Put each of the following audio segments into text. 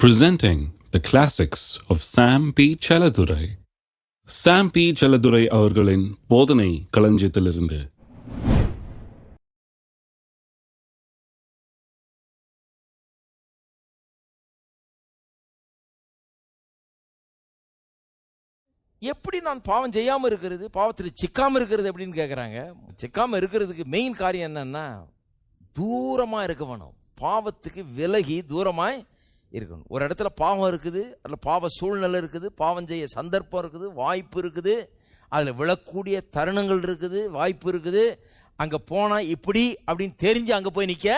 presenting the classics of Sam P. Chaladurai. Sam P. Chaladurai அவர்களின் போதனை களஞ்சியத்திலிருந்து எப்படி நான் பாவம் செய்யாமல் இருக்கிறது பாவத்தில் சிக்காமல் இருக்கிறது அப்படின்னு கேட்குறாங்க சிக்காமல் இருக்கிறதுக்கு மெயின் காரியம் என்னன்னா தூரமாக இருக்க வேணும் பாவத்துக்கு விலகி தூரமாய் இருக்கணும். ஒரு இடத்துல பாவம் இருக்குது அதில் பாவ சூழ்நிலை இருக்குது பாவம் செய்ய சந்தர்ப்பம் இருக்குது வாய்ப்பு இருக்குது அதில் விழக்கூடிய தருணங்கள் இருக்குது வாய்ப்பு இருக்குது. அங்கே போனால் இப்படி அப்படின்னு தெரிஞ்சு அங்கே போய் நிற்க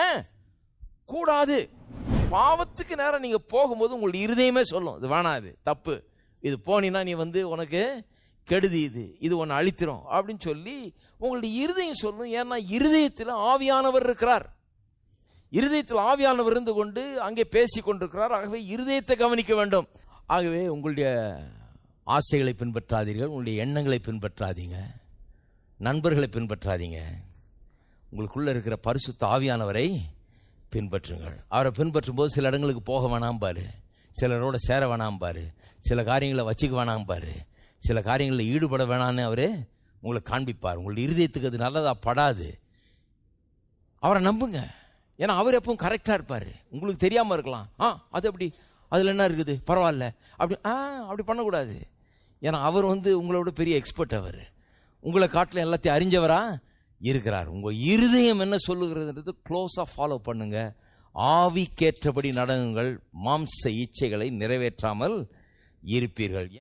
கூடாது. பாவத்துக்கு நேரம் நீங்கள் போகும்போது உங்களுடைய இருதயமே சொல்லும் இது வேணாம் இது தப்பு. இது போனீன்னா நீ வந்து உனக்கு கெடுதி இது இது ஒன்று அழித்திரும். அப்படின்னு சொல்லி உங்களுடைய இருதயம் சொல்லும். ஏன்னா இருதயத்தில் ஆவியானவர் இருக்கிறார். இருதயத்தில் ஆவியானவர் இருந்து கொண்டு அங்கே பேசி கொண்டிருக்கிறார். ஆகவே இருதயத்தை கவனிக்க வேண்டும். ஆகவே உங்களுடைய ஆசைகளை பின்பற்றாதீர்கள். உங்களுடைய எண்ணங்களை பின்பற்றாதீங்க. நண்பர்களை பின்பற்றாதீங்க. உங்களுக்குள்ளே இருக்கிற பரிசுத்த ஆவியானவரை பின்பற்றுங்கள். அவரை பின்பற்றும் போது சில இடங்களுக்கு போக வேணாம் பாரு. சிலரோட சேர வேணாம் பாரு. சில காரியங்களை வச்சுக்க வேணாம் பாரு. சில காரியங்களில் ஈடுபட வேணான்னு அவர் உங்களை காண்பிப்பார். உங்களுடைய இருதயத்துக்கு அது நல்லதாக படாது. அவரை நம்புங்க. ஏன்னா அவர் எப்பவும் கரெக்டாக இருப்பார். உங்களுக்கு தெரியாமல் இருக்கலாம். ஆ அது எப்படி? அதில் என்ன இருக்குது? பரவாயில்ல. அப்படி ஆ அப்படி பண்ணக்கூடாது. ஏன்னா அவர் வந்து உங்களோட பெரிய எக்ஸ்பர்ட் அவர். உங்களை காட்டில் எல்லாத்தையும் அறிஞ்சவரா இருக்கிறார். உங்கள் இருதயம் என்ன சொல்லுகிறதுன்றது க்ளோஸாக ஃபாலோ பண்ணுங்க. ஆவிக்கேற்றபடி நடங்குங்கள் மாம்ச இச்சைகளை நிறைவேற்றாமல் இருப்பீர்கள்.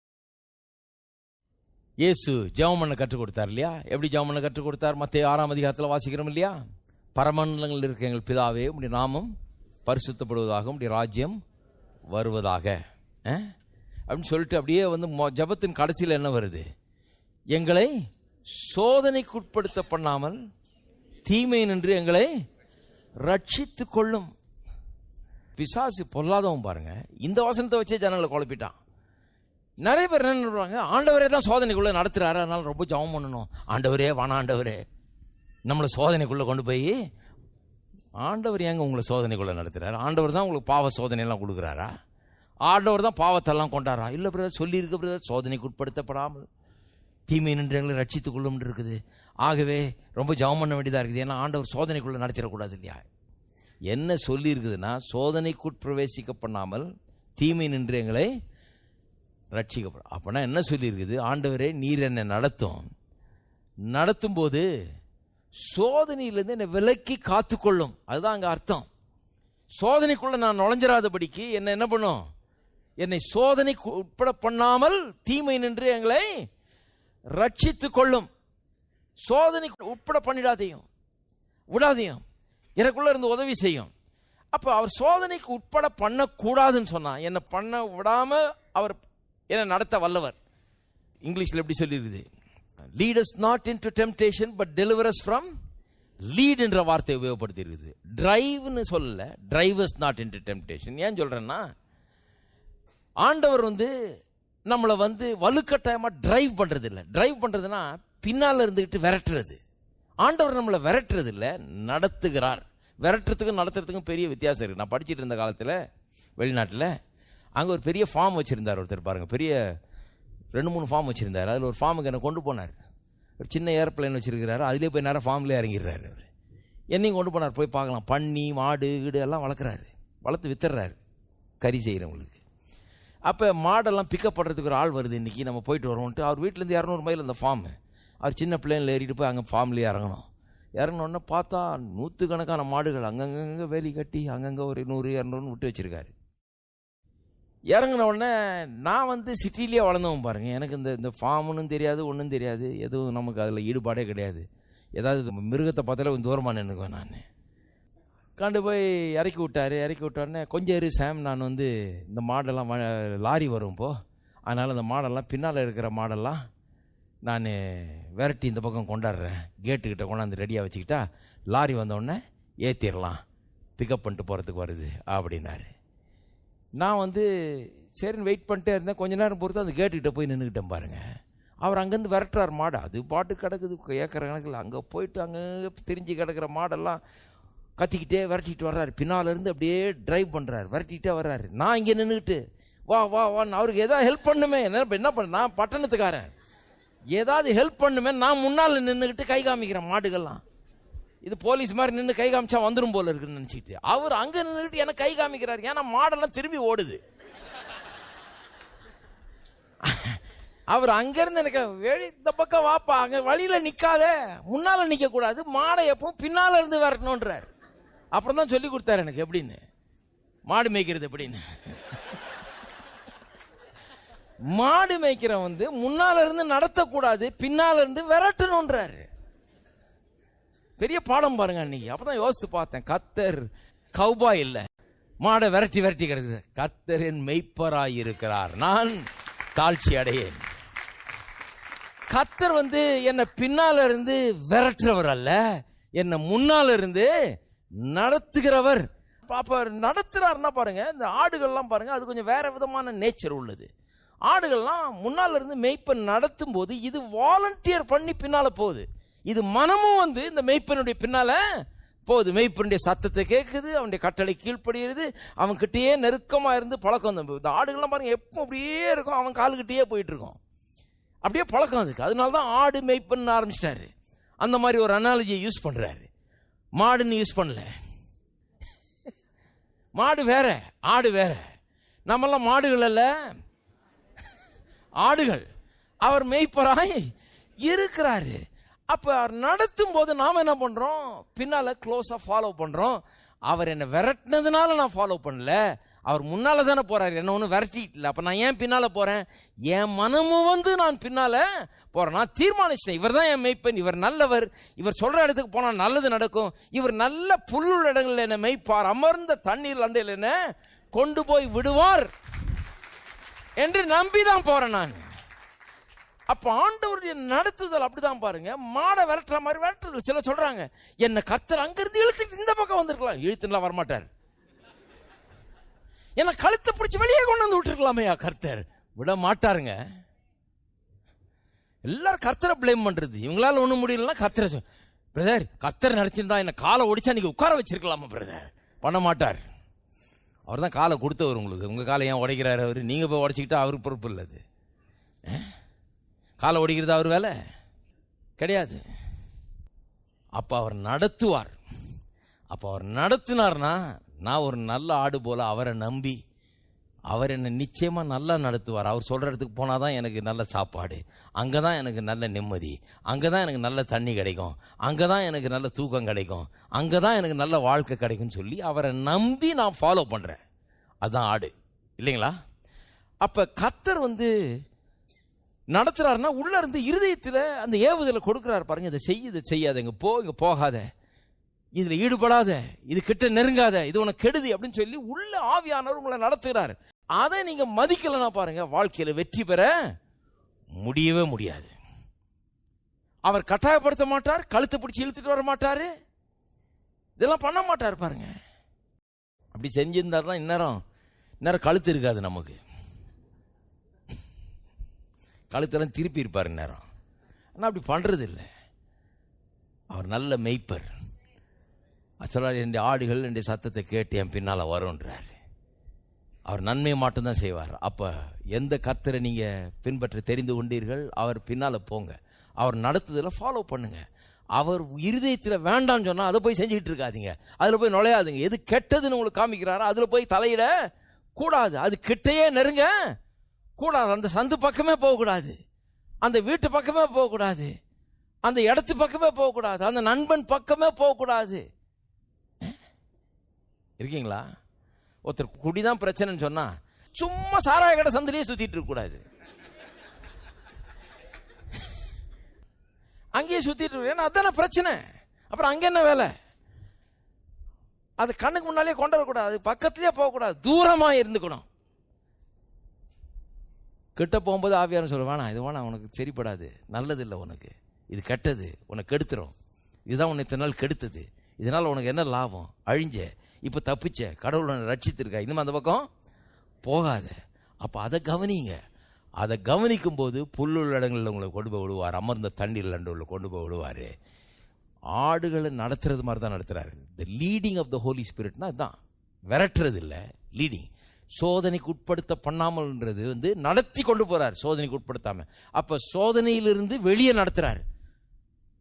இயேசு ஜெபம் பண்ண கற்றுக் கொடுத்தார் இல்லையா? எப்படி ஜெபம் பண்ண கற்றுக் கொடுத்தார்? மற்ற ஆறாம் அதிகாரத்தில் வாசிக்கிறோம் இல்லையா? பரமண்டலங்களில் இருக்க எங்கள் பிதாவே உடைய நாமம் பரிசுத்தப்படுவதாக உடைய ராஜ்யம் வருவதாக. அப்படின்னு சொல்லிட்டு அப்படியே வந்து மொ- ஜெபத்தின் கடைசியில் என்ன வருது? எங்களை சோதனைக்குட்படுத்த பண்ணாமல் தீமை நின்று எங்களை ரட்சித்து கொள்ளும். பிசாசு பொல்லாதவன் பாருங்க. இந்த வசனத்தை வச்சே ஜனங்களை குழப்பிட்டான். நிறைய பேர் என்ன பண்ணுவாங்க ஆண்டவரே தான் சோதனைக்குள்ளே நடத்துறாரு அதனால ரொம்ப ஜெபம் பண்ணணும். ஆண்டவரே வான ஆண்டவரே. நம்மளை சோதனைக்குள்ளே கொண்டு போய் ஆண்டவர் ஏங்க உங்களை சோதனைக்குள்ளே நடத்துகிறார் ஆண்டவர் தான் உங்களுக்கு பாவ சோதனையெல்லாம் கொடுக்குறாரா? ஆண்டவர் தான் பாவத்தெல்லாம் கொண்டாரா? இல்லை பிரதர் சொல்லியிருக்க பிரதர் சோதனைக்கு உட்படுத்தப்படாமல். தீமை நின்று எங்களை ரட்சித்துக் இருக்குது. ஆகவே ரொம்ப ஜெபம் பண்ண வேண்டியதாக இருக்குது. ஏன்னா ஆண்டவர் சோதனைக்குள்ளே நடத்திடக்கூடாது இல்லையா? என்ன சொல்லியிருக்குதுன்னா சோதனைக்குட் பிரவேசிக்க பண்ணாமல் தீமை நின்று எங்களை ரட்சிக்கப்படும். அப்போனா என்ன சொல்லியிருக்குது? ஆண்டவரே நீர் என்னை நடத்தும். நடத்தும்போது சோதனையிலேருந்து என்னை விலக்கி காத்துக்கொள்ளும். அதுதான் அங்கே அர்த்தம். சோதனைக்குள்ளே நான் நுழைஞ்சிராதபடிக்கு என்னை என்ன பண்ணும்? என்னை சோதனைக்கு உட்பட பண்ணாமல் தீமை நின்று எங்களை ரட்சித்து கொள்ளும். சோதனைக்கு உட்பட பண்ணிடாதையும். விடாதையும். எனக்குள்ளே இருந்து உதவி செய்யும். அப்போ அவர் சோதனைக்கு உட்பட பண்ணக்கூடாதுன்னு சொன்னால் என்னை பண்ண விடாமல் அவர் என்னை நடத்த வல்லவர். இங்கிலீஷில் எப்படி சொல்லியிருக்குது? Lead us not into temptation but deliver us from lead என்ற வார்த்தையை உபயோகப்படுத்தி இருக்குது டிரைவ்னு சொல்லல. Drive us not into temptation ஏன் சொல்கிறேன்னா ஆண்டவர் வந்து நம்மளை வந்து வலுக்கட்டாயமாக டிரைவ் பண்ணுறது இல்லை டிரைவ் பண்ணுறதுனா பின்னால் இருந்துக்கிட்டு விரட்டுறது. ஆண்டவர் நம்மளை விரட்டுறது இல்லை நடத்துகிறார். விரட்டுறதுக்கும் நடத்துறதுக்கும் பெரிய வித்தியாசம் இருக்குது நான் படிச்சிட்டு இருந்த காலத்தில் வெளிநாட்டில் அங்கே ஒரு பெரிய ஃபார்ம் வச்சுருந்தார் ஒருத்தர் பாருங்கள் பெரிய ரெண்டு மூணு ஃபார்ம் வச்சுருந்தார். அதில் ஒரு ஃபார்முக்கு என்னை கொண்டு போனார். ஒரு சின்ன ஏர்ப்ளைன் வச்சுருக்கிறாரு. அதிலே போய் நேரம் ஃபார்ம்லேயே இறங்கிடுறாரு அவர். என்னையும் கொண்டு போனார். போய் பார்க்கலாம். பன்னி மாடு வீடு எல்லாம் வளர்க்குறாரு. வளர்த்து வித்துடுறாரு. கறி செய்கிறவங்களுக்கு அப்போ மாடெல்லாம் பிக்கப் பண்ணுறதுக்கு ஒரு ஆள் வருது இன்றைக்கி நம்ம போயிட்டு வரோன்ட்டு அவர் வீட்டிலேருந்து இரநூறு மைல் அந்த ஃபார்மு அவர் சின்ன பிள்ளைங்கள ஏறிட்டு போய் அங்கே ஃபார்ம்லேயே இறங்கணும். இறங்கினோடனே பார்த்தா நூற்றுக்கணக்கான மாடுகள் அங்கங்கங்கே வேலி கட்டி அங்கங்கே ஒரு நூறு இரநூறுன்னு விட்டு வச்சுருக்காரு. இறங்கின உடனே நான் வந்து சிட்டிலேயே வளர்ந்தவன் பாருங்கள் எனக்கு இந்த இந்த ஃபார்முன்னு தெரியாது ஒன்றும் தெரியாது. எதுவும் நமக்கு அதில் ஈடுபாடே கிடையாது. ஏதாவது மிருகத்தை பார்த்தாலே கொஞ்சம் தூரமாக நின்றுக்குவேன் நான். கண்டு போய் இறக்கி விட்டார். இறக்கி விட்டோடனே கொஞ்சம் இரு சாம் நான் வந்து இந்த மாடெல்லாம் லாரி வரும் இப்போது அதனால் இந்த மாடெல்லாம் பின்னால் இருக்கிற மாடெல்லாம் நான் விரட்டி இந்த பக்கம் கொண்டாடுறேன். கேட்டுக்கிட்ட கொண்டாந்து ரெடியாக வச்சுக்கிட்டா லாரி வந்தோடனே ஏற்றிடலாம் பிக்கப் பண்ணிட்டு போகிறதுக்கு வருது அப்படின்னாரு. நான் வந்து சரின்னு வெயிட் பண்ணிட்டே இருந்தேன். கொஞ்ச நேரம் பொறுத்து அந்த கேட்டுக்கிட்ட போய் நின்றுக்கிட்டேன் பாருங்கள் அவர் அங்கேருந்து விரட்டுறார் மாடு. அது பாட்டு கிடக்குது. ஏக்கர் கணக்கில் அங்கே போயிட்டு அங்கே திரிஞ்சு கிடக்கிற மாடெல்லாம் கத்திக்கிட்டே விரட்டிட்டு வர்றாரு. பின்னாலேருந்து அப்படியே ட்ரைவ் பண்ணுறாரு விரட்டிக்கிட்டே வர்றாரு. நான் இங்கே நின்றுக்கிட்டு வா வா வான்னு அவருக்கு ஏதாவது ஹெல்ப் பண்ணுமே. என்ன என்ன பண்ண நான் பட்டணத்துக்காரன். ஏதாவது ஹெல்ப் பண்ணுமே. நான் முன்னால் நின்றுக்கிட்டு கை காமிக்கிறேன் மாடுகள்லாம். இது போலீஸ் மாதிரி நின்று கை காமிச்சா வந்துடும் போல இருக்குன்னு நினச்சிக்கிட்டு அவர் அங்கே நின்றுக்கிட்டு எனக்கு கை காமிக்கிறார். ஏன்னா மாடெல்லாம் திரும்பி ஓடுது. அவர் அங்கேருந்து எனக்கு வெளி இந்த பக்கம் வாப்பா அங்கே வழியில் நிற்காத முன்னால் நிற்கக்கூடாது மாடை எப்பவும் பின்னால் இருந்து வரணுன்றார் அப்புறம் தான் சொல்லி கொடுத்தாரு எனக்கு எப்படின்னு. மாடு மேய்க்கிறது எப்படின்னு. மாடு மேய்க்கிறவன் வந்து முன்னால் இருந்து நடத்தக்கூடாது பின்னால இருந்து விரட்டணுன்றாரு பெரிய பாடம் பாருங்க அன்னைக்கு அப்பதான் யோசித்து பார்த்தேன். கத்தர் கௌபாய் இல்லை. மாடை விரட்டி விரட்டி கிடக்குது. கத்தர் என் மெய்ப்பராய் இருக்கிறார். நான் தாழ்ச்சி அடையேன். கத்தர் வந்து என்னை பின்னால இருந்து விரட்டுறவர் அல்ல. என்னை முன்னால இருந்து நடத்துகிறவர். அப்ப நடத்துறாருன்னா பாருங்க இந்த ஆடுகள்லாம் பாருங்க அது கொஞ்சம் வேற விதமான நேச்சர் உள்ளது. ஆடுகள்லாம் முன்னால இருந்து மெய்ப்பை நடத்தும் போது இது வாலண்டியர் பண்ணி பின்னால போகுது. இது மனமும் வந்து இந்த மெய்ப்பனுடைய பின்னால போகுது. மெய்ப்பனுடைய சத்தத்தை கேட்குது அவனுடைய கட்டளை கீழ்ப்படுகிறது அவன் கிட்டேயே இருந்து பழக்கம் வந்து இந்த ஆடுகள்லாம் பாருங்கள் எப்போ அப்படியே இருக்கும். அவன் காலுக்கிட்டேயே போயிட்டு இருக்கும். அப்படியே பழக்கம் அதுக்கு. அதனால தான் ஆடு மேய்ப்பன் ஆரம்பிச்சிட்டாரு. அந்த மாதிரி ஒரு அனாலஜியை யூஸ் பண்ணுறாரு மாடுன்னு யூஸ் பண்ணல. மாடு வேற ஆடு வேற. நம்மெல்லாம் மாடுகள் அல்ல. ஆடுகள். அவர் மெய்ப்பராய் இருக்கிறாரு. அப்போ அவர் நடத்தும் போது நாம் என்ன பண்ணுறோம் பின்னால் க்ளோஸாக ஃபாலோ பண்ணுறோம் அவர் என்னை விரட்டினதுனால நான் ஃபாலோ பண்ணல. அவர் முன்னால் தானே போகிறார் என்ன ஒன்றும் விரட்டிட்டில்ல. அப்போ நான் ஏன் பின்னால் போகிறேன் என் மனமும் வந்து நான் பின்னால் போகிறேன் நான் தீர்மானிச்சிட்டேன். இவர் தான் என் மெய்ப்பேன் இவர் நல்லவர். இவர் சொல்கிற இடத்துக்கு போனால் நல்லது நடக்கும். இவர் நல்ல புல்லுள்ள இடங்களில் என்ன மெய்ப்பார். அமர்ந்த தண்ணீர் அண்டையில் என்ன கொண்டு போய் விடுவார். என்று நம்பி தான் போகிறேன் நான். அப்ப ஆண்டவருடைய நடத்துதல் அப்படிதான் பாருங்க. மாடை விரட்டுற மாதிரி விரட்டுறது. சில சொல்றாங்க என்ன கத்தர் அங்கிருந்து இழுத்துட்டு இந்த பக்கம் வந்திருக்கலாம். இழுத்துலாம் வரமாட்டார். என்ன கழுத்தை பிடிச்சி வெளியே கொண்டு வந்து விட்டுருக்கலாமையா கர்த்தர். விட மாட்டாருங்க. எல்லாரும் கர்த்தரை ப்ளேம் பண்றது. இவங்களால ஒன்றும் முடியலன்னா கர்த்தரை பிரதர் கர்த்தர் நடிச்சிருந்தா என்ன காலை ஒடிச்சா நீங்க உட்கார வச்சிருக்கலாமா பிரதர் பண்ண மாட்டார். அவர் தான் காலை கொடுத்தவர் உங்களுக்கு. உங்க காலை ஏன் உடைக்கிறாரு அவர்? நீங்க போய் உடைச்சிக்கிட்டா அவருக்கு பொறுப்பு இல்லை காலை ஒடிக்கிறது அவர் வேலை? கிடையாது. அப்போ அவர் நடத்துவார். அப்போ அவர் நடத்தினார்னா நான் ஒரு நல்ல ஆடு போல் அவரை நம்பி அவர் என்னை நிச்சயமாக நல்லா நடத்துவார். அவர் சொல்கிற இடத்துக்கு போனால் தான் எனக்கு நல்ல சாப்பாடு அங்கே தான் எனக்கு நல்ல நிம்மதி அங்கே தான் எனக்கு நல்ல தண்ணி கிடைக்கும் அங்கே தான் எனக்கு நல்ல தூக்கம் கிடைக்கும் அங்கே தான் எனக்கு நல்ல வாழ்க்கை கிடைக்கும்னு சொல்லி அவரை நம்பி நான் ஃபாலோ பண்ணுறேன் அதுதான் ஆடு. இல்லைங்களா? அப்போ கத்தர் வந்து நடத்துறாருன்னா உள்ள இருந்து இருதயத்தில் அந்த ஏவுதலை கொடுக்குறாரு பாருங்க இதை செய்ய இதை செய்யாத இங்கே போ இங்கே போகாத. இதில் ஈடுபடாத இது கிட்ட நெருங்காத இது உனக்கு கெடுதி அப்படின்னு சொல்லி உள்ள ஆவியானவர் உங்களை நடத்துகிறாரு. அதை நீங்கள் மதிக்கலைன்னா பாருங்க வாழ்க்கையில் வெற்றி பெற முடியவே முடியாது. அவர் கட்டாயப்படுத்த மாட்டார் கழுத்தை பிடிச்சி இழுத்துட்டு வர மாட்டார். இதெல்லாம் பண்ண மாட்டார் பாருங்க. அப்படி செஞ்சிருந்தாருன்னா இந்நேரம் இந்நேரம் கழுத்து இருக்காது நமக்கு. கழுத்தெல்லாம் திருப்பி இருப்பார் நேரம் ஆனால் அப்படி பண்ணுறது இல்லை அவர் நல்ல மெய்ப்பர். சொல்றாரு என் ஆடுகள் என்னுடைய சத்தத்தை கேட்டு என் பின்னால் வரும்ன்றார். அவர் நன்மையை மட்டும்தான் செய்வார். அப்போ எந்த கர்த்தரை நீங்கள் பின்பற்ற தெரிந்து கொண்டீர்கள் அவர் பின்னால் போங்க. அவர் நடத்துதில் ஃபாலோ பண்ணுங்கள் அவர் இருதயத்தில் வேண்டாம்னு சொன்னால் அதை போய் செஞ்சுக்கிட்டு இருக்காதீங்க. அதில் போய் நுழையாதுங்க. எது கெட்டதுன்னு உங்களுக்கு காமிக்கிறாரோ அதில் போய் தலையிட கூடாது. அது கிட்டையே நெருங்க. கூடாது. அந்த சந்து பக்கமே போகக்கூடாது. அந்த வீட்டு பக்கமே போகக்கூடாது. அந்த இடத்து பக்கமே போகக்கூடாது. அந்த நண்பன் பக்கமே போகக்கூடாது. இருக்கீங்களா? ஒருத்தர் குடிதான் பிரச்சனைன்னு சொன்னால் சும்மா சாராய கடை சந்திலேயே சுற்றிட்டு கூடாது. அங்கேயே சுற்றிட்டு இருக்கு ஏன்னா அதானே பிரச்சனை. அப்புறம் அங்கே என்ன வேலை? அது கண்ணுக்கு முன்னாலே கொண்டு வரக்கூடாது. அது பக்கத்துலயே போகக்கூடாது. தூரமாக இருந்துக்கணும். கிட்ட போகும்போது ஆவியாரம் சொல்ல வேணாம் இது வேணாம் உனக்கு சரிப்படாது. நல்லது இல்லை உனக்கு. இது கெட்டது. உனக்கு கெடுத்துரும். இதுதான் உன்னை இத்தனை நாள் கெடுத்தது. இதனால் உனக்கு என்ன லாபம்? அழிஞ்ச. இப்போ தப்பிச்ச. கடவுள் உன்னை ரட்சித்திருக்கா? இன்னும் அந்த பக்கம் போகாத. அப்போ அதை கவனிங்க. அதை கவனிக்கும் போது புல்லுள்ள இடங்களில் உங்களை கொண்டு போய் விடுவார். அமர்ந்த தண்ணீர் நடுவில் கொண்டு போய் விடுவார். ஆடுகளை நடத்துறது மாதிரி தான் நடத்துகிறாரு the leading of the holy ஸ்பிரிட்னா அதுதான் விரட்டுறது இல்லை. லீடிங் சோதனைக்கு உட்படுத்த பண்ணாமல்ன்றது வந்து நடத்தி கொண்டு போறார் சோதனைக்கு உட்படுத்தாம அப்ப சோதனையிலிருந்து வெளியே நடத்துறாரு.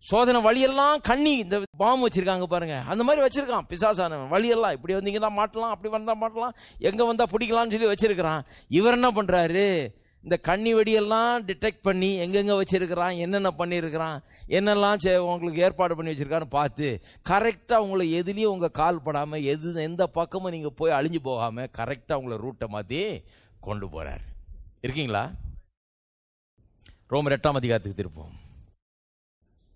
சோதனை வழியெல்லாம் கண்ணி இந்த பாம்பு வச்சிருக்காங்க பாருங்க. அந்த மாதிரி வச்சிருக்கான் பிசாசானவன். வழியெல்லாம் இப்படி வந்தீங்கன்னா மாட்டலாம் அப்படி வந்தா மாட்டலாம் எங்க வந்தா பிடிக்கலாம்னு சொல்லி வச்சிருக்கிறான். இவர் என்ன பண்றாரு? இந்த கண்ணி வெடியெல்லாம் டிடெக்ட் பண்ணி எங்கெங்கே வச்சிருக்கிறான் என்னென்ன பண்ணியிருக்கிறான் என்னெல்லாம் செ- உங்களுக்கு ஏற்பாடு பண்ணி வச்சுருக்கான்னு பார்த்து கரெக்டாக உங்களை எதுலேயும் உங்கள் கால் படாமல் எது எந்த பக்கமும் நீங்கள் போய் அழிஞ்சு போகாமல் கரெக்டாக உங்களை ரூட்டை மாற்றி கொண்டு போகிறார் இருக்கீங்களா? ரோமர் எட்டாம் அதிகாரத்துக்கு திருப்போம்.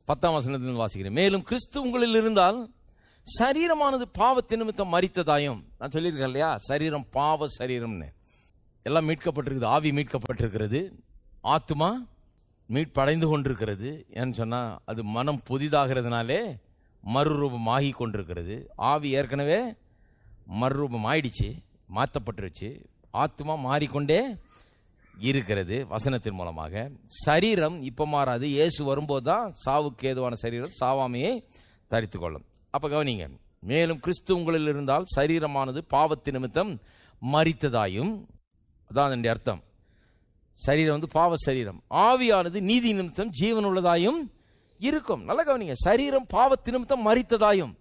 பத்தாம் வசனத்திலிருந்து வாசிக்கிறேன். மேலும் கிறிஸ்து உங்களில் இருந்தால் சரீரமானது பாவத்தின் நிமித்தம் மறித்ததாயும் நான் சொல்லியிருக்கேன் இல்லையா? சரீரம் பாவ சரீரம்னு. எல்லாம் மீட்கப்பட்டிருக்குது. ஆவி மீட்கப்பட்டிருக்கிறது. ஆத்மா மீட்படைந்து கொண்டிருக்கிறது. ஏன்னு சொன்னால் அது மனம் புதிதாகிறதுனாலே மறுரூபம் ஆகி கொண்டிருக்கிறது. ஆவி ஏற்கனவே மறுரூபம் ஆயிடுச்சு மாற்றப்பட்டுருச்சு ஆத்மா மாறிக்கொண்டே இருக்கிறது வசனத்தின் மூலமாக. சரீரம் இப்போ மாறாது. இயேசு வரும்போது தான் சாவுக்கு ஏதுவான சரீரம் சாவாமையை தரித்து கொள்ளும். அப்போ கவனிங்க மேலும் கிறிஸ்து உங்களில் இருந்தால் சரீரமானது பாவத்து நிமித்தம் மறித்ததாயும் அதான் அதனுடைய அர்த்தம். சரீரம் வந்து பாவ சரீரம். ஆவியானது நீதி நிமித்தம் ஜீவன் உள்ளதாயும் இருக்கும். நல்லா கவனிங்க. சரீரம் பாவத்து நிமித்தம் மறித்ததாயும்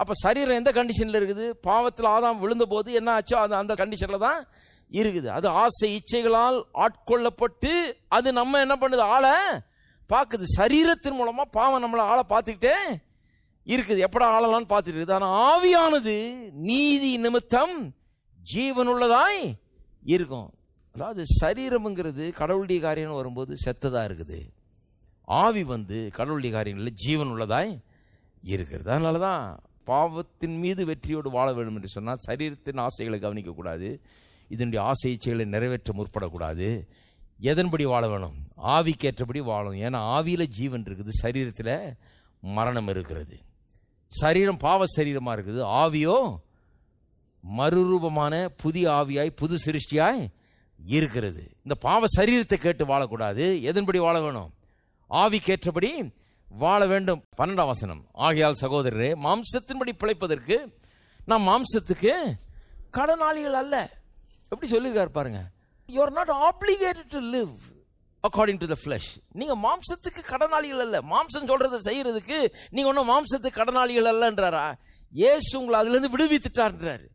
அப்போ சரீரம் எந்த கண்டிஷனில் இருக்குது? பாவத்தில் ஆதாம் விழுந்த போது என்ன ஆச்சோ? அது அந்த கண்டிஷனில் தான் இருக்குது. அது ஆசை இச்சைகளால் ஆட்கொள்ளப்பட்டு அது நம்ம என்ன பண்ணுது? ஆளை பார்க்குது. சரீரத்தின் மூலமாக பாவம் நம்மளை ஆளை பார்த்துக்கிட்டே இருக்குது. எப்படா ஆளலாம்னு பார்த்துட்டு இருக்குது. ஆனால் ஆவியானது நீதி நிமித்தம் ஜீவனுள்ளதாய் இருக்கும். அதாவது சரீரம்ங்கிறது கடவுளுடைய காரியம் வரும்போது செத்ததாக இருக்குது. ஆவி வந்து கடவுளுடைய காரியங்களில் ஜீவன் உள்ளதாய் இருக்கிறது. அதனால தான் பாவத்தின் மீது வெற்றியோடு வாழ வேண்டும் என்று சொன்னால் சரீரத்தின் ஆசைகளை கவனிக்கக்கூடாது. இதனுடைய ஆசை இச்சைகளை நிறைவேற்ற முற்படக்கூடாது. எதன்படி வாழ வேணும்? ஆவிக்கேற்றபடி வாழணும். ஏன்னா ஆவியில் ஜீவன் இருக்குது சரீரத்தில் மரணம் இருக்கிறது. சரீரம் பாவ சரீரமாக இருக்குது. ஆவியோ மறுரூபமான புதிய ஆவியாய் புது சிருஷ்டியாய் இருக்கிறது. இந்த பாவ சரீரத்தை கேட்டு வாழக்கூடாது. எதன்படி வாழ வேணும்? ஆவிக்கேற்றபடி வாழ வேண்டும். பன்னெண்டாம் வசனம். ஆகையால் சகோதரரே மாம்சத்தின்படி பிழைப்பதற்கு நாம் மாம்சத்துக்கு கடனாளிகள் அல்ல. எப்படி சொல்லியிருக்காரு பாருங்க. You are not obligated to live according to the flesh நீங்கள் மாம்சத்துக்கு கடனாளிகள் அல்ல. மாம்சம் சொல்கிறத செய்கிறதுக்கு நீங்கள் ஒன்றும் மாம்சத்துக்கு கடனாளிகள் அல்லன்றாரா? ஏசு உங்களை அதுலேருந்து விடுவித்துட்டார்ன்றாரு.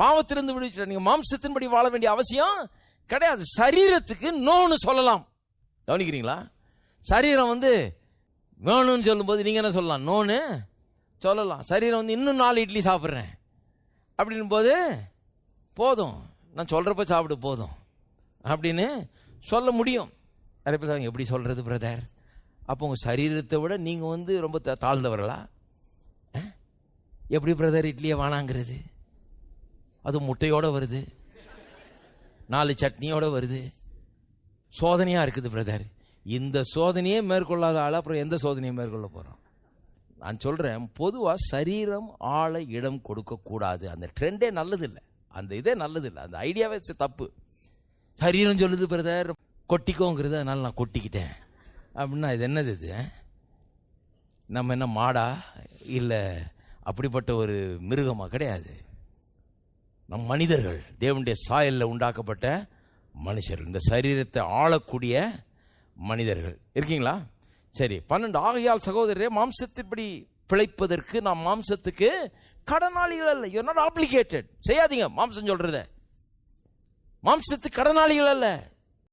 பாவத்திலிருந்து விடுவிச்சுட்டார் நீங்கள் மாம்சத்தின்படி வாழ வேண்டிய அவசியம் கிடையாது. சரீரத்துக்கு நோன்னு சொல்லலாம். கவனிக்கிறீங்களா? சரீரம் வந்து வேணும்னு சொல்லும்போது நீங்கள் என்ன சொல்லலாம்? நோன்னு சொல்லலாம். சரீரம் வந்து இன்னும் நாலு இட்லி சாப்பிட்றேன். அப்படின் போது போதும். நான் சொல்கிறப்ப சாப்பிடு போதும். அப்படின்னு சொல்ல முடியும். நிறைய பேர் எப்படி சொல்கிறது பிரதர் அப்போ உங்கள் சரீரத்தை விட நீங்கள் வந்து ரொம்ப தா- தாழ்ந்தவர்களா? எப்படி பிரதர் இட்லியை வேணாங்கிறது அது முட்டையோடு வருது. நாலு சட்னியோடு வருது. சோதனையாக இருக்குது பிரதர் இந்த சோதனையே மேற்கொள்ளாத ஆள் அப்புறம் எந்த சோதனையை மேற்கொள்ள போகிறோம் நான் சொல்கிறேன் பொதுவாக சரீரம் ஆளை இடம் கொடுக்கக்கூடாது. அந்த ட்ரெண்டே நல்லதில்லை. அந்த இதே நல்லதில்லை. அந்த ஐடியாவே தப்பு. சரீரம் சொல்லுது பிரதர் கொட்டிக்கோங்கிறது அதனால் நான் கொட்டிக்கிட்டேன். அப்படின்னா இது என்னது இது? நம்ம என்ன மாடா? இல்லை அப்படிப்பட்ட ஒரு மிருகமாக கிடையாது. நம் மனிதர்கள் தேவனுடைய சாயலில் உண்டாக்கப்பட்ட மனுஷர்கள். இந்த சரீரத்தை ஆளக்கூடிய மனிதர்கள். இருக்கீங்களா? சரி பன்னெண்டு. ஆகையால் சகோதரரே மாம்சத்தின்படி பிழைப்பதற்கு நாம் மாம்சத்துக்கு கடனாளிகள் அல்ல. யூ நாட் ஆப்ளிகேட்டட் செய்யாதீங்க மாம்சம் சொல்கிறத மாம்சத்துக்கு கடனாளிகள் அல்ல.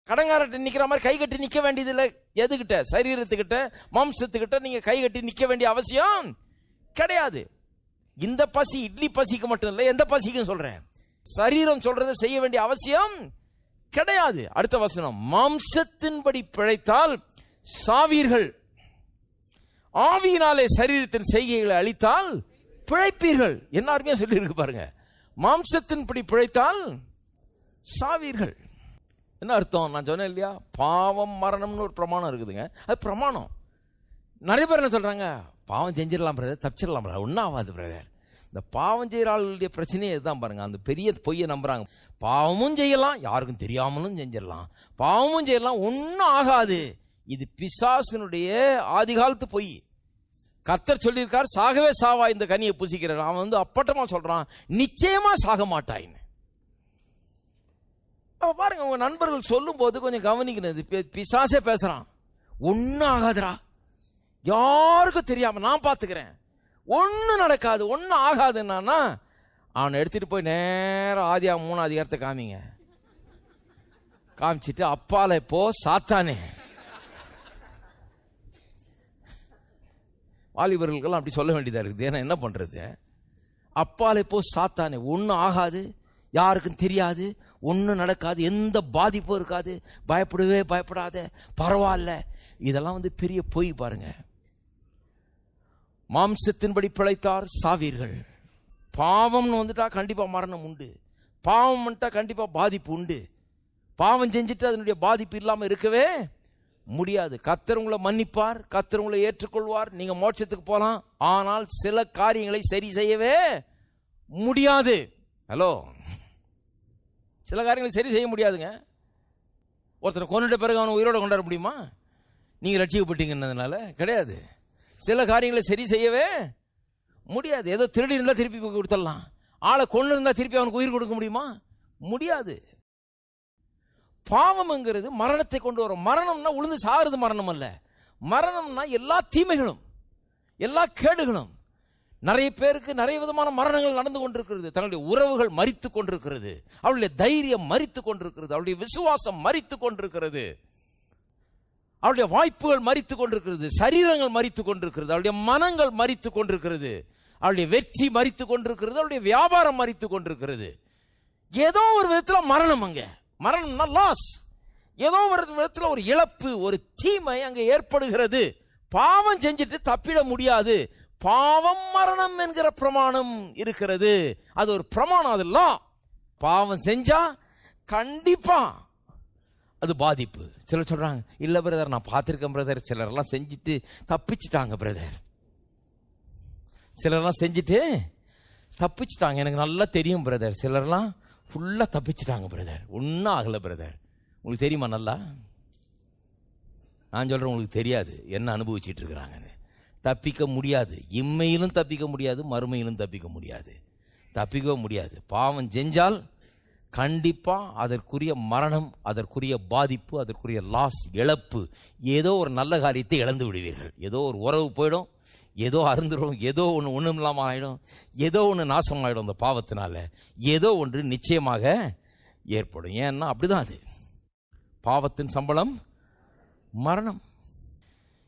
கடங்காரட்ட நிற்கிற மாதிரி கை கட்டி நிற்க வேண்டியதில்லை. எதுகிட்ட? சரீரத்துக்கிட்ட மாம்சத்துக்கிட்ட நீங்கள் கை கட்டி நிற்க வேண்டிய அவசியம் கிடையாது. இந்த பசி இட்லி பசிக்கு மட்டும் இல்லை எந்த பசிக்கும் சொல்றேன். சரீரம் சொல்றதை செய்ய வேண்டிய அவசியம் கிடையாது. அடுத்த வசனம் மாம்சத்தின்படி பிழைத்தால் சாவீர்கள். ஆவியினாலே சரீரத்தின் செய்கைகளை அழித்தால் பிழைப்பீர்கள். என்ன சொல்லியிருக்கு சொல்லி பாருங்க. மாம்சத்தின்படி பிழைத்தால் சாவீர்கள். என்ன அர்த்தம்? நான் சொன்னேன் இல்லையா? பாவம் மரணம்னு ஒரு பிரமாணம் இருக்குதுங்க. அது பிரமாணம். நிறைய பேர் என்ன சொல்றாங்க? பாவம் செஞ்சிடலாம் பிரதர் தப்பிச்சிடலாம் பிரதர் ஒன்றும் ஆகாது பிரதர் இந்த பாவம் செய்கிற ஆளுடைய பிரச்சனையே இதுதான் பாருங்கள் அந்த பெரிய பொய்யை நம்புகிறாங்க பாவமும் செய்யலாம் யாருக்கும் தெரியாமலும் செஞ்சிடலாம். பாவமும் செய்யலாம் ஒன்றும் ஆகாது. இது பிசாசினுடைய ஆதிகாலத்து பொய். கர்த்தர் சொல்லியிருக்கார் சாகவே சாவா இந்த கனியை பூசிக்கிறார் அவன் வந்து அப்பட்டமாக சொல்கிறான் நிச்சயமாக சாக மாட்டாயின்னு அப்போ பாருங்க உங்கள் நண்பர்கள் சொல்லும் போது கொஞ்சம் கவனிக்கணும். இது பிசாசே பேசுகிறான் ஒன்றும் ஆகாதுடா. யாருக்கும் தெரியாமல் நான் பார்த்துக்கிறேன் ஒன்றும் நடக்காது ஒன்றும் ஆகாது என்னன்னா அவனை எடுத்துகிட்டு போய் நேரம் ஆதியா மூணு அதிகாரத்தை காமிங்க. காமிச்சிட்டு அப்பால போ சாத்தானே. வாலிபர்களுக்கெல்லாம் அப்படி சொல்ல வேண்டியதாக இருக்குது. ஏன்னா என்ன பண்ணுறது அப்பாலே போ சாத்தானே. ஒன்றும் ஆகாது யாருக்கும் தெரியாது ஒன்றும் நடக்காது எந்த பாதிப்பும் இருக்காது. பயப்படவே பயப்படாத பரவாயில்ல. இதெல்லாம் வந்து பெரிய பொய் பாருங்கள் மாம்சத்தின்படி பிழைத்தார் சாவீர்கள். பாவம்னு வந்துட்டா கண்டிப்பாக மரணம் உண்டு. பாவம் வந்துட்டா கண்டிப்பாக பாதிப்பு உண்டு. பாவம் செஞ்சுட்டு அதனுடைய பாதிப்பு இல்லாமல் இருக்கவே முடியாது. கத்தர் உங்களை மன்னிப்பார் கத்தர் உங்களை ஏற்றுக்கொள்வார். நீங்கள் மோட்சத்துக்கு போகலாம் ஆனால் சில காரியங்களை சரி செய்யவே முடியாது. ஹலோ? சில காரியங்களை சரி செய்ய முடியாதுங்க. ஒருத்தனை கொண்டுட்ட பிறகு அவனை உயிரோட கொண்டாட முடியுமா? நீங்கள் ரட்சிக்கப்பட்டீங்கன்னதுனால கிடையாது. சில காரியங்களை சரி செய்யவே முடியாது. ஏதோ திருடி இருந்தால் திருப்பி போய் கொடுத்துடலாம். ஆளை கொண்டு இருந்தால் திருப்பி அவனுக்கு உயிர் கொடுக்க முடியுமா? முடியாது. பாவம்ங்கிறது மரணத்தை கொண்டு வரும். மரணம்னா உளுந்து சாகிறது மரணம் அல்ல. மரணம்னா எல்லா தீமைகளும் எல்லா கேடுகளும். நிறைய பேருக்கு நிறைய விதமான மரணங்கள் நடந்து கொண்டிருக்கிறது. தங்களுடைய உறவுகள் மறித்து கொண்டிருக்கிறது. அவளுடைய தைரியம் மறித்து கொண்டிருக்கிறது. அவளுடைய விசுவாசம் மறித்து கொண்டிருக்கிறது. அவருடைய வாய்ப்புகள் மறித்து கொண்டிருக்கிறது சரீரங்கள் மறித்து கொண்டிருக்கிறது அவருடைய மனங்கள் மறித்து கொண்டிருக்கிறது அவளுடைய வெற்றி மறித்து கொண்டிருக்கிறது அவளுடைய வியாபாரம் மறித்து கொண்டிருக்கிறது. ஏதோ ஒரு விதத்தில் மரணம் அங்கே. மரணம்னா லாஸ் ஏதோ ஒரு விதத்தில் ஒரு இழப்பு ஒரு தீமை அங்கே ஏற்படுகிறது. பாவம் செஞ்சுட்டு தப்பிட முடியாது. பாவம் மரணம் என்கிற பிரமாணம் இருக்கிறது. அது ஒரு பிரமாணம் அது பாவம் செஞ்சா கண்டிப்பாக அது பாதிப்பு. சிலர் சொல்கிறாங்க இல்லை பிரதர் நான் பார்த்துருக்கேன் பிரதர் சிலர்லாம் செஞ்சுட்டு தப்பிச்சிட்டாங்க பிரதர் சிலர்லாம் செஞ்சுட்டு தப்பிச்சிட்டாங்க. எனக்கு நல்லா தெரியும் பிரதர் சிலர்லாம் ஃபுல்லாக தப்பிச்சிட்டாங்க பிரதர் ஒன்றும் ஆகலை பிரதர் உங்களுக்கு தெரியுமா நல்லா? நான் சொல்கிறேன் உங்களுக்கு தெரியாது. என்ன அனுபவிச்சுட்டு இருக்கிறாங்கன்னு. தப்பிக்க முடியாது. இம்மையிலும் தப்பிக்க முடியாது மறுமையிலும் தப்பிக்க முடியாது. தப்பிக்க முடியாது. பாவம் செஞ்சால் கண்டிப்பாக அதற்குரிய மரணம் அதற்குரிய பாதிப்பு அதற்குரிய லாஸ் இழப்பு ஏதோ ஒரு நல்ல காரியத்தை இழந்து விடுவீர்கள். ஏதோ ஒரு உறவு போயிடும் ஏதோ அருந்துடும் ஏதோ ஒன்று ஒன்றும் இல்லாமல் ஆகிடும் ஏதோ ஒன்று நாசமாயிடும் அந்த பாவத்தினால. ஏதோ ஒன்று நிச்சயமாக ஏற்படும். ஏன்னா அப்படிதான் அது. பாவத்தின் சம்பளம் மரணம்.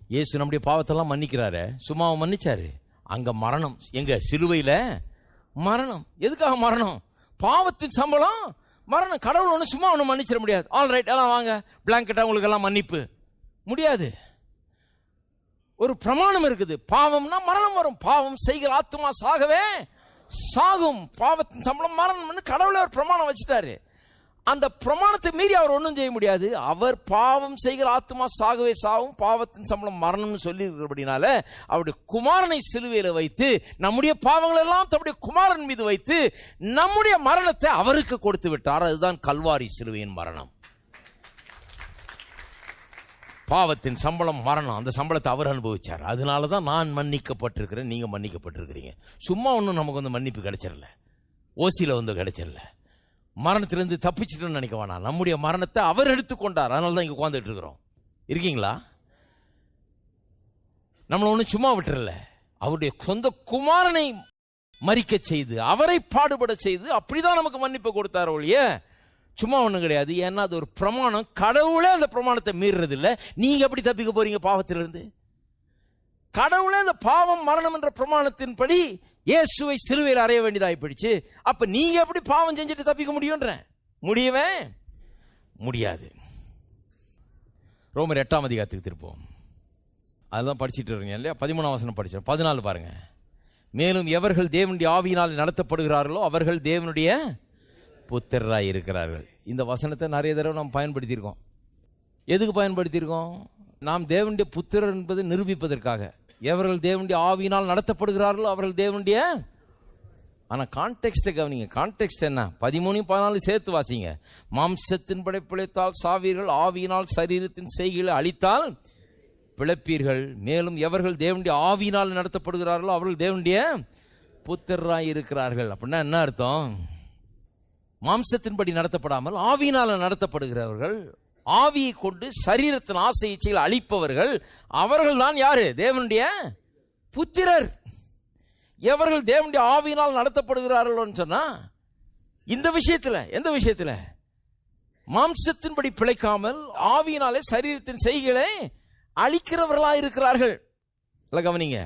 இயேசு நம்முடைய பாவத்தெல்லாம் மன்னிக்கிறாரு. சும்மா மன்னிச்சாரு. அங்கே மரணம். எங்கள் சிலுவையில் மரணம். எதுக்காக மரணம்? பாவத்தின் சம்பளம். மரணம் கடவுள் ஒன்று சும்மா ஒன்று மன்னிச்சிட முடியாது. ஆல் ரைட் எல்லாம் வாங்க. பிளாங்கெட்டாக உங்களுக்கு எல்லாம் மன்னிப்பு. முடியாது. ஒரு பிரமாணம் இருக்குது. பாவம்னா மரணம் வரும். பாவம் செய்கிற ஆத்துமா சாகவே சாகும். பாவத்தின் சம்பளம் மரணம்னு கடவுளே ஒரு பிரமாணம் வச்சுட்டாரு. அந்த பிரமாணத்தை மீறி அவர் ஒன்றும் செய்ய முடியாது. அவர் பாவம் செய்கிற ஆத்மா சாகவே சாவும் பாவத்தின் சம்பளம் மரணம்னு சொல்லி இருக்கிறபடினால அவருடைய குமாரனை சிலுவையில் வைத்து நம்முடைய பாவங்கள் எல்லாம் தம்முடைய குமாரன் மீது வைத்து நம்முடைய மரணத்தை அவருக்கு கொடுத்து விட்டார். அதுதான் கல்வாரி சிலுவையின் மரணம். பாவத்தின் சம்பளம் மரணம். அந்த சம்பளத்தை அவர் அனுபவிச்சார். அதனால தான் நான் மன்னிக்கப்பட்டிருக்கிறேன் நீங்கள் மன்னிக்கப்பட்டிருக்கிறீங்க. சும்மா ஒன்றும் நமக்கு வந்து மன்னிப்பு கிடைச்சிடல. ஓசியில் வந்து கிடைச்சிடல. மரணத்திலிருந்து தப்பிச்சிட்டோம்னு நினைக்க வேணாம். நம்முடைய மரணத்தை அவர் எடுத்துக்கொண்டார். அதனால தான் இங்கே உட்காந்துட்டு இருக்கிறோம். இருக்கீங்களா? நம்மளை ஒன்றும் சும்மா விட்டுறல. அவருடைய சொந்த குமாரனை மறிக்க செய்து அவரை பாடுபட செய்து அப்படிதான் நமக்கு மன்னிப்பு கொடுத்தார் ஒழிய சும்மா ஒன்றும் கிடையாது. ஏன்னா அது ஒரு பிரமாணம். கடவுளே அந்த பிரமாணத்தை மீறுறது இல்லை நீங்க எப்படி தப்பிக்க போறீங்க பாவத்திலிருந்து? கடவுளே அந்த பாவம் மரணம் என்ற பிரமாணத்தின்படி இயேசுவை சிலுவையில் அறைய வேண்டியதாகி போயிடுச்சு அப்போ நீங்கள் எப்படி பாவம் செஞ்சுட்டு தப்பிக்க முடியுன்றேன் முடியவே முடியாது. ரோமர் எட்டாம் அதிகாரத்துக்கு திருப்போம். அதெல்லாம் படிச்சுட்டு இருக்கீங்க இல்லையா? பதிமூணாம் வசனம் படித்தோம் பதினாலு பாருங்கள் மேலும் எவர்கள் தேவனுடைய ஆவியினால் நடத்தப்படுகிறார்களோ அவர்கள் தேவனுடைய புத்திரராக இருக்கிறார்கள். இந்த வசனத்தை நிறைய தடவை நாம் பயன்படுத்தியிருக்கோம். எதுக்கு பயன்படுத்தியிருக்கோம்? நாம் தேவனுடைய புத்திரர் என்பதை நிரூபிப்பதற்காக. எவர்கள் தேவனுடைய ஆவியினால் நடத்தப்படுகிறார்களோ அவர்கள் தேவனுடைய ஆனால் கான்டெக்ட்டை கவனிங்க. கான்டெக்ட் என்ன? பதிமூணையும் பதினாலு சேர்த்து வாசிங்க. மாம்சத்தின் படை பிழைத்தால் சாவீர்கள் ஆவியினால் சரீரத்தின் செய்களை அழித்தால் பிழைப்பீர்கள். மேலும் எவர்கள் தேவனுடைய ஆவியினால் நடத்தப்படுகிறார்களோ அவர்கள் தேவனுடைய புத்திரராய் இருக்கிறார்கள். அப்படின்னா என்ன அர்த்தம்? மாம்சத்தின்படி நடத்தப்படாமல் ஆவியினால் நடத்தப்படுகிறவர்கள் ஆவியை கொண்டு சரீரத்தின் ஆசை இச்சைகளை அழிப்பவர்கள் அவர்கள் தான் யாரு? தேவனுடைய புத்திரர். எவர்கள் தேவனுடைய ஆவியினால் நடத்தப்படுகிறார்கள்னு சொன்னா இந்த விஷயத்துல எந்த விஷயத்துல? மாம்சத்தின்படி பிழைக்காமல் ஆவியினாலே சரீரத்தின் செய்களை அழிக்கிறவர்களா இருக்கிறார்கள். இல்லை கவனிங்க.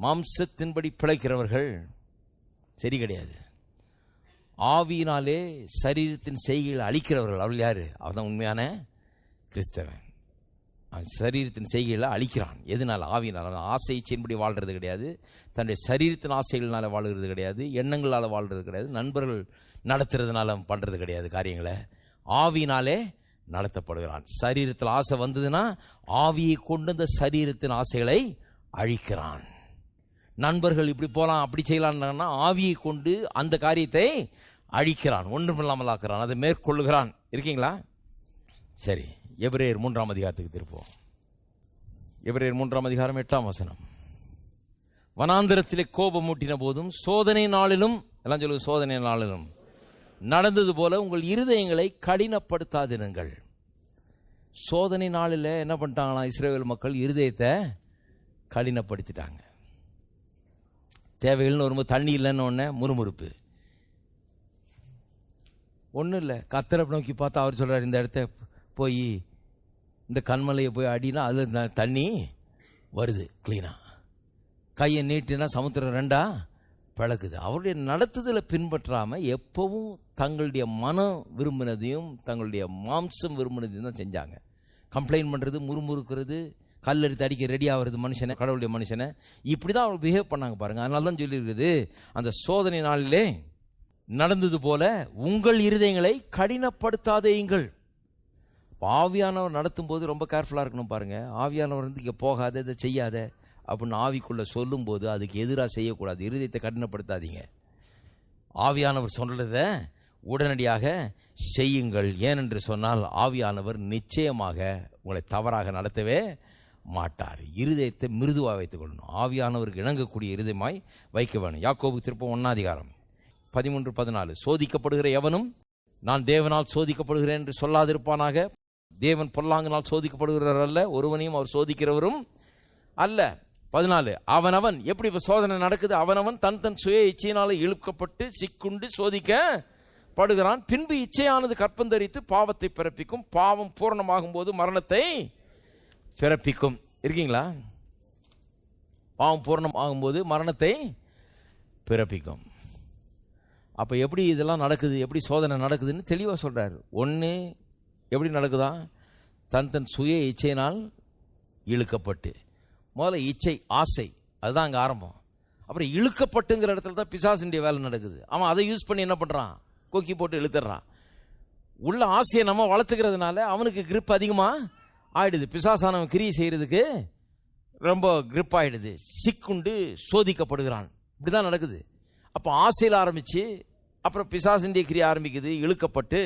மாம்சத்தின்படி பிழைக்கிறவர்கள் சரி கிடையாது. ஆவியினாலே சரீரத்தின் செய்கைகளை அழிக்கிறவர்கள். அவள் யாரு? அவர்தான் உண்மையான கிறிஸ்தவன். அவன் சரீரத்தின் செய்கைகளை அழிக்கிறான். எதனால? ஆவியினால். அவன் ஆசை இச்சையின்படி வாழ்கிறது கிடையாது. தன்னுடைய சரீரத்தின் ஆசைகள்னால வாழ்கிறது கிடையாது. எண்ணங்களால் வாழ்கிறது கிடையாது. நண்பர்கள் நடத்துறதுனால அவன் பண்ணுறது கிடையாது காரியங்களை. ஆவியினாலே நடத்தப்படுகிறான். சரீரத்தில் ஆசை வந்ததுன்னா ஆவியை கொண்டு அந்த சரீரத்தின் ஆசைகளை அழிக்கிறான். நண்பர்கள் இப்படி போகலாம் அப்படி செய்யலாம்னா ஆவியை கொண்டு அந்த காரியத்தை அழிக்கிறான். ஒன்றுமில்லாமல் ஆக்குறான் அதை மேற்கொள்ளுகிறான். இருக்கீங்களா? சரி. எபிரேயர் மூன்றாம் அதிகாரத்துக்கு திருப்போம் எபிரேயர் மூன்றாம் அதிகாரம் எட்டாம் வசனம். வனாந்திரத்திலே கோபம் மூட்டின போதும் சோதனை நாளிலும் எல்லாம் சொல்லுங்க சோதனை நாளிலும் நடந்தது போல உங்கள் இருதயங்களை கடினப்படுத்தாதிருங்கள். சோதனை நாளில் என்ன பண்ணிட்டாங்களாம் இஸ்ரேல் மக்கள் இருதயத்தை கடினப்படுத்திட்டாங்க. தேவைகள்னு வரும்போது தண்ணி இல்லைன்னு ஒன்று முறுமுறுப்பு. ஒன்றும் இல்லை கத்தரை நோக்கி பார்த்தா அவர் சொல்கிறார் இந்த இடத்த போய் இந்த கண்மலையை போய் அடினா அதில் தண்ணி வருது க்ளீனாக கையை நீட்டினா சமுத்திரம் ரெண்டா பழகுது அவருடைய நடத்துதலை பின்பற்றாமல் எப்பவும் தங்களுடைய மனம் விரும்பினதையும் தங்களுடைய மாம்சம் விரும்பினதையும் தான் செஞ்சாங்க. கம்ப்ளைண்ட் பண்ணுறது முறுமுறுக்கிறது கல் எடுத்து அடிக்க ரெடி ஆகிறது மனுஷனை கடவுளுடைய மனுஷனை. இப்படி தான் அவங்க பிஹேவ் பண்ணாங்க பாருங்கள் அதனால தான் சொல்லியிருக்குது அந்த சோதனை நாளிலே நடந்தது போல உங்கள் இருதயங்களை கடினப்படுத்தாதேயுங்கள் ஆவியானவர் நடத்தும் போது ரொம்ப கேர்ஃபுல்லாக இருக்கணும் பாருங்கள் ஆவியானவர் வந்து இங்கே போகாத இதை செய்யாத அப்படின்னு ஆவிக்குள்ளே சொல்லும்போது அதுக்கு எதிராக செய்யக்கூடாது. இருதயத்தை கடினப்படுத்தாதீங்க. ஆவியானவர் சொல்கிறத உடனடியாக செய்யுங்கள். ஏனென்று சொன்னால் ஆவியானவர் நிச்சயமாக உங்களை தவறாக நடத்தவே மாட்டார். இருதயத்தை மிருதுவாக வைத்துக் கொள்ளணும். ஆவியானவருக்கு இணங்கக்கூடிய இருதயமாய் வைக்க வேணும். யாக்கோபு திருப்பம் ஒன்னாதிகாரம் பதிமூன்று பதினாலு. சோதிக்கப்படுகிற எவனும் நான் தேவனால் சோதிக்கப்படுகிறேன் என்று சொல்லாதிருப்பானாக? தேவன் பொல்லாங்கினால் சோதிக்கப்படுகிறவர் அல்ல ஒருவனையும் அவர் சோதிக்கிறவரும் அல்ல. பதினாலு அவனவன் எப்படி இப்போ சோதனை நடக்குது? அவனவன் தன் தன் சுய இச்சையினால் இழுக்கப்பட்டு சிக்குண்டு சோதிக்க படுகிறான் பின்பு இச்சையானது கற்பந்தரித்து பாவத்தை பிறப்பிக்கும். பாவம் பூரணமாகும் போது மரணத்தை பிறப்பிக்கும். இருக்கீங்களா? பாவம் பூரணம் ஆகும்போது மரணத்தை பிறப்பிக்கும். அப்போ எப்படி இதெல்லாம் நடக்குது? எப்படி சோதனை நடக்குதுன்னு தெளிவாக சொல்கிறார் ஒன்று எப்படி நடக்குதா? தன் தன் சுய இச்சையினால் இழுக்கப்பட்டு. முதல்ல இச்சை ஆசை அதுதான் அங்கே ஆரம்பம். அப்புறம் இழுக்கப்பட்டுங்கிற இடத்துல தான் பிசாசுடைய வேலை நடக்குது. அவன் அதை யூஸ் பண்ணி என்ன பண்ணுறான் கொக்கி போட்டு இழுத்துறான் உள்ள ஆசையை நம்ம வளர்த்துக்கிறதுனால அவனுக்கு கிரிப் அதிகமாக ஆயிடுது. பிசாசானவன் கிரியை செய்கிறதுக்கு ரொம்ப கிரிப் ஆகிடுது சிக்குண்டு சோதிக்கப்படுகிறான். இப்படி தான் நடக்குது. அப்போ ஆசையில் ஆரம்பித்து அப்புறம் பிசாசிண்டிய கிரியை ஆரம்பிக்குது இழுக்கப்பட்டு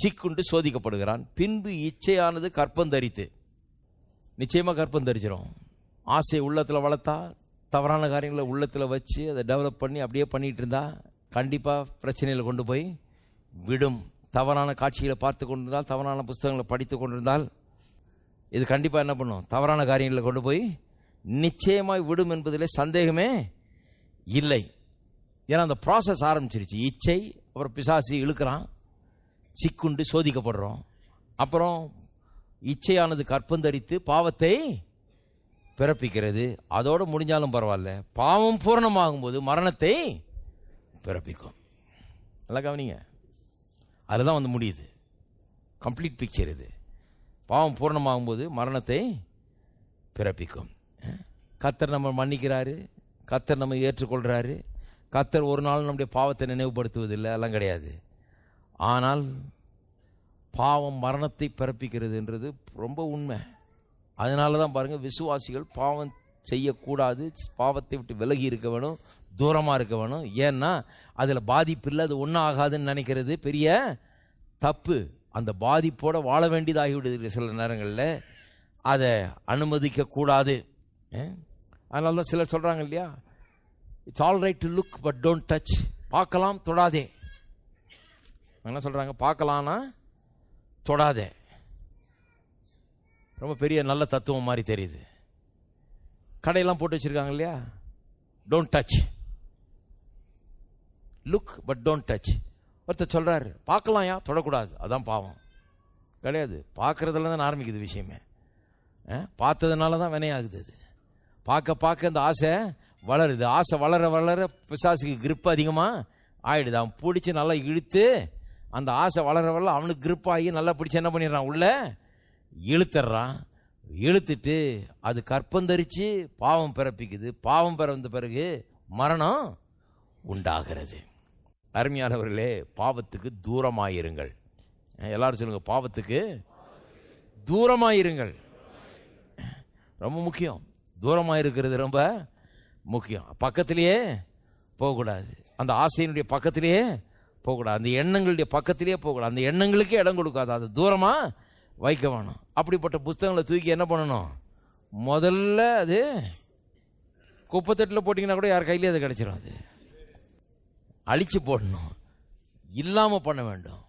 சிக்குண்டு சோதிக்கப்படுகிறான். பின்பு இச்சையானது கற்பம் தரித்து. நிச்சயமாக கற்பம் தரிச்சிடும் ஆசையை உள்ளத்தில் வளர்த்தா தவறான காரியங்களை உள்ளத்தில் வச்சு அதை டெவலப் பண்ணி அப்படியே பண்ணிகிட்டு இருந்தா கண்டிப்பாக பிரச்சனையில் கொண்டு போய் விடும். தவறான காட்சிகளை பார்த்து கொண்டிருந்தால் தவறான புஸ்தகங்களை படித்து கொண்டிருந்தால் இது கண்டிப்பாக என்ன பண்ணும்? தவறான காரியங்களை கொண்டு போய் நிச்சயமாய் விடும் என்பதில் சந்தேகமே இல்லை. ஏன்னா அந்த ப்ராசஸ் ஆரம்பிச்சிருச்சு. இச்சை அப்புறம் பிசாசி இழுக்கிறான். சிக்குண்டு சோதிக்கப்படுறோம். அப்புறம் இச்சையானது கற்பந்தரித்து பாவத்தை பிறப்பிக்கிறது. அதோடு முடிஞ்சாலும் பரவாயில்ல. பாவம் பூரணமாகும்போது மரணத்தை பிறப்பிக்கும். நல்லா கவனிங்க. அதுதான் வந்து முடியுது. கம்ப்ளீட் பிக்சர் இது. பாவம் பூரணமாகும்போது மரணத்தை பிறப்பிக்கும். கத்தர் நம்ம மன்னிக்கிறாரு. கத்தர் நம்ம ஏற்றுக்கொள்கிறாரு கத்தர் ஒரு நாள் நம்முடைய பாவத்தை நினைவுபடுத்துவதில்லை. அதெல்லாம் கிடையாது. ஆனால் பாவம் மரணத்தை பிறப்பிக்கிறதுன்றது ரொம்ப உண்மை. அதனால தான் பாருங்கள் விசுவாசிகள் பாவம் செய்யக்கூடாது பாவத்தை விட்டு விலகி இருக்க வேணும் தூரமாக இருக்க வேணும். ஏன்னா அதில் பாதிப்பு இல்லை அது ஒன்றும் ஆகாதுன்னு நினைக்கிறது பெரிய தப்பு. அந்த பாதிப்போடு வாழ வேண்டியதாகிவிடுது சில நேரங்களில். அதை அனுமதிக்கக்கூடாது அதனால தான் சிலர் சொல்கிறாங்க இல்லையா it's all right to look but don't touch பார்க்கலாம் தொடாதே. என்ன சொல்கிறாங்க பார்க்கலான்னா தொடாதே. ரொம்ப பெரிய நல்ல தத்துவம் மாதிரி தெரியுது. கடையெல்லாம் போட்டு வச்சிருக்காங்க இல்லையா? Don't touch look but don't touch ஒருத்தர் சொல்கிறாரு பார்க்கலாம்யா தொடக்கூடாது. அதான் பாவம். கிடையாது. பார்க்குறதுல தான் ஆரம்பிக்குது விஷயமே. பார்த்ததுனால தான் வினையாகுது அது. பார்க்க பார்க்க இந்த ஆசை வளருது. ஆசை வளர வளர பிசாசுக்கு கிரிப்பு அதிகமாக ஆயிடுது. அவன் பிடிச்சி நல்லா இழுத்து அந்த ஆசை வளர வளர அவனுக்கு grip ஆகி நல்லா பிடிச்சி என்ன பண்ணிடுறான்? உள்ள இழுத்துறான் இழுத்துட்டு அது கற்பந்தரித்து பாவம் பிறப்பிக்குது. பாவம் பிறந்த பிறகு மரணம் உண்டாகிறது. அருமையானவர்களே பாவத்துக்கு தூரமாயிருங்கள். எல்லாரும் சொல்லுங்க பாவத்துக்கு தூரமாயிருங்கள். ரொம்ப முக்கியம். தூரமாக இருக்கிறது ரொம்ப முக்கியம். பக்கத்திலேயே போகக்கூடாது. அந்த ஆசையினுடைய பக்கத்திலேயே போகக்கூடாது. அந்த எண்ணங்களுடைய பக்கத்திலேயே போகக்கூடாது. அந்த எண்ணங்களுக்கே இடம் கொடுக்காது. அது தூரமாக வைக்க வேணும். அப்படிப்பட்ட புஸ்தகங்களை தூக்கி என்ன பண்ணணும்? முதல்ல அது குப்பத்தட்டில் போட்டிங்கன்னா கூட யார் கையிலே அது கிடச்சிடும் அது. அழித்து போடணும். இல்லாமல் பண்ண வேண்டும்.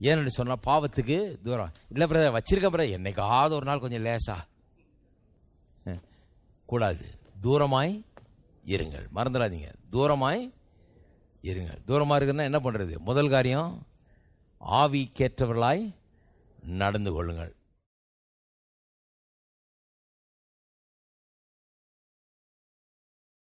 ஏன்னு சொன்னால் பாவத்துக்கு தூரம். இல்லை பிரதர் வச்சுருக்கேன் பிரதர் என்னைக்காவது ஒரு நாள் கொஞ்சம் லேசா. கூடாது. தூரமாய் இருங்கள். மறந்துடாதீங்க. தூரமாய் இருங்கள் தூரமாக இருக்குதுன்னா என்ன பண்ணுறது முதல் காரியம் ஆவிக்கேற்றவர்களாய் நடந்து கொள்ளுங்கள்.